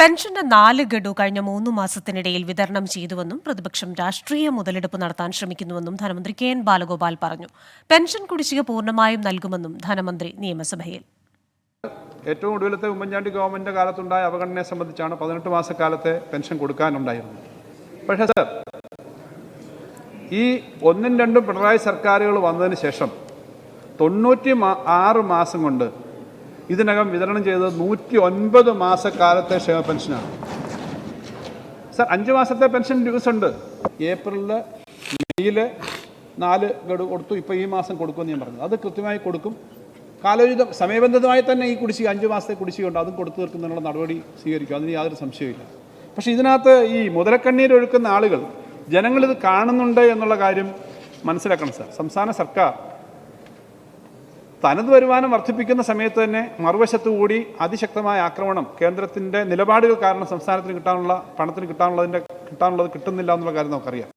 പെൻഷന്റെ നാല് ഗഡു കഴിഞ്ഞ മൂന്ന് മാസത്തിനിടയിൽ വിതരണം ചെയ്തുവെന്നും പ്രതിപക്ഷം രാഷ്ട്രീയ മുതലെടുപ്പ് നടത്താൻ ശ്രമിക്കുന്നുവെന്നും ധനമന്ത്രി കെ എൻ ബാലഗോപാൽ പറഞ്ഞു. പെൻഷൻ കുടിശ്ശിക പൂർണമായും നൽകുമെന്നും ധനമന്ത്രി നിയമസഭയിൽ. ഏറ്റവും ഒടുവിലത്തെ ഉമ്മൻചാണ്ടി ഗവൺമെന്റിന്റെ കാലത്തുണ്ടായ അവഗണനയെ സംബന്ധിച്ചാണ് പതിനെട്ട് മാസക്കാലത്തെ പെൻഷൻ കൊടുക്കാനുണ്ടായിരുന്നത്. പക്ഷേ സർ ഈ ഒന്നും രണ്ടും പിണറായി സർക്കാരുകൾ വന്നതിന് ശേഷം തൊണ്ണൂറ്റി ആറ് മാസം കൊണ്ട് ഇതിനകം വിതരണം ചെയ്തത് നൂറ്റി ഒൻപത് മാസക്കാലത്തെ ക്ഷേമ പെൻഷനാണ്. സർ അഞ്ച് മാസത്തെ പെൻഷൻ ഉണ്ട് ഏപ്രിലിൽ മെയ്യിൽ നാല് ഗഡു കൊടുത്തു ഇപ്പോൾ ഈ മാസം കൊടുക്കുമെന്ന് ഞാൻ പറഞ്ഞു. അത് കൃത്യമായി കൊടുക്കും. കാലോചിതം സമയബന്ധിതമായി തന്നെ ഈ കുടിശ്ശിക അഞ്ച് മാസത്തെ കുടിശ്ശികയുണ്ട് അതും കൊടുത്തു തീർക്കുന്നതിനുള്ള നടപടി സ്വീകരിക്കും. അതിന് യാതൊരു സംശയമില്ല പക്ഷേ ഇതിനകത്ത് ഈ മുതലക്കണ്ണീരൊഴുക്കുന്ന ആളുകൾ ജനങ്ങളിത് കാണുന്നുണ്ട് എന്നുള്ള കാര്യം മനസ്സിലാക്കണം സർ. സംസ്ഥാന സർക്കാർ തനത് വരുമാനം വർദ്ധിപ്പിക്കുന്ന സമയത്ത് തന്നെ മറുവശത്തുകൂടി അതിശക്തമായ ആക്രമണം കേന്ദ്രത്തിന്റെ നിലപാടുകൾ കാരണം സംസ്ഥാനത്തിന് കിട്ടാനുള്ള പണത്തിന് കിട്ടാനുള്ളതിന്റെ കിട്ടാനുള്ളത് കിട്ടുന്നില്ല എന്നുള്ള കാര്യം നമുക്കറിയാം.